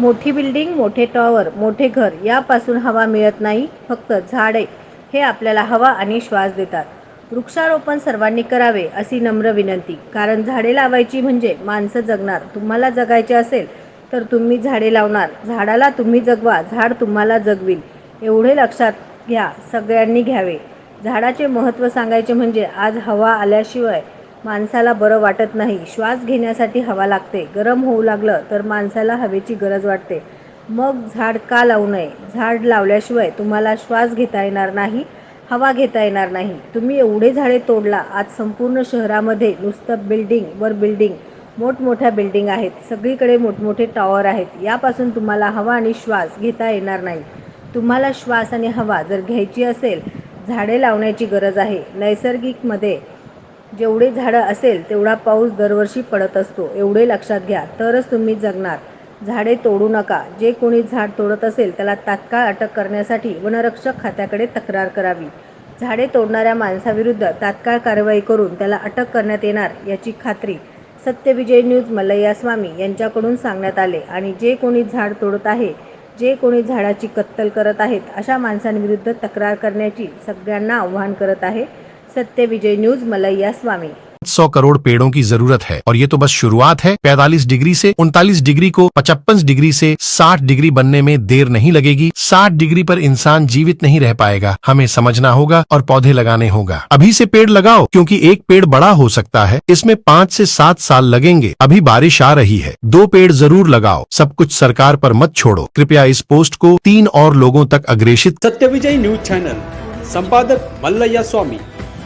मोठी बिल्डिंग मोठे टॉवर मोठे घर यापासून हवा मिळत नाही फक्त झाडे. हे आपल्याला हवा आणि श्वास देतात. वृक्षारोपण सर्वांनी करावे अशी नम्र विनंती. कारण झाडे लावायची म्हणजे माणसं जगणार. तुम्हाला जगायचे असेल तर तुम्ही झाडे लावणार. झाडाला तुम्ही जगवा. झाड तुम्हाला जगविल. एवढे लक्षात घ्या. सगळ्यांनी घ्यावे. झाडाचे महत्त्व सांगायचे म्हणजे आज हवा आल्याशिवाय माणसाला बरं वाटत नाही. श्वास घेण्यासाठी हवा लागते. गरम होऊ लागलं तर माणसाला हवेची गरज वाटते. मग झाड का लावू नये? झाड लावल्याशिवाय तुम्हाला श्वास घेता येणार नाही हवा घेता येणार नाही. तुम्ही एवढे झाडे तोडला आज संपूर्ण शहरामध्ये नुसतं बिल्डिंग वर बिल्डिंग मोठमोठ्या बिल्डिंग आहेत. सगळीकडे मोठमोठे टॉवर आहेत. यापासून तुम्हाला हवा आणि श्वास घेता येणार नाही. तुम्हाला श्वास आणि हवा जर घ्यायची असेल झाडे लावण्याची गरज आहे. नैसर्गिकमध्ये जेवढे झाडं असेल तेवढा पाऊस दरवर्षी पडत असतो. एवढे लक्षात घ्या. तरच तुम्ही जगणार. झाडे तोडू नका. जे कोणी झाड तोडत असेल त्याला तात्काळ अटक करण्यासाठी वनरक्षक खात्याकडे तक्रार करावी. झाडे तोडणाऱ्या माणसाविरुद्ध तात्काळ कारवाई करून त्याला अटक करण्यात येणार याची खात्री सत्यविजय न्यूज मल्लय्या स्वामी यांच्याकडून सांगण्यात आले आणि जे कोणी झाड तोडत आहे जे कोणी झाडाची कत्तल करत आहेत अशा माणसांविरुद्ध तक्रार करण्याची सगळ्यांना आव्हान करत आहे. सत्यविजय न्यूज़ मलैया स्वामी। सौ करोड़ पेड़ों की ज़रूरत है और ये तो बस शुरुआत है। 45 डिग्री से उनतालीस डिग्री को 55 डिग्री से 60 डिग्री बनने में देर नहीं लगेगी। 60 डिग्री पर इंसान जीवित नहीं रह पाएगा। हमें समझना होगा और पौधे लगाने होगा। अभी से पेड़ लगाओ क्योंकि एक पेड़ बड़ा हो सकता है। इसमें पाँच से सात साल लगेंगे। अभी बारिश आ रही है। दो पेड़ ज़रूर लगाओ। सब कुछ सरकार पर मत छोड़ो। कृपया इस पोस्ट को तीन और लोगों तक अग्रेषित सत्यविजय न्यूज़ चैनल। संपादक मल्लय्या स्वामी।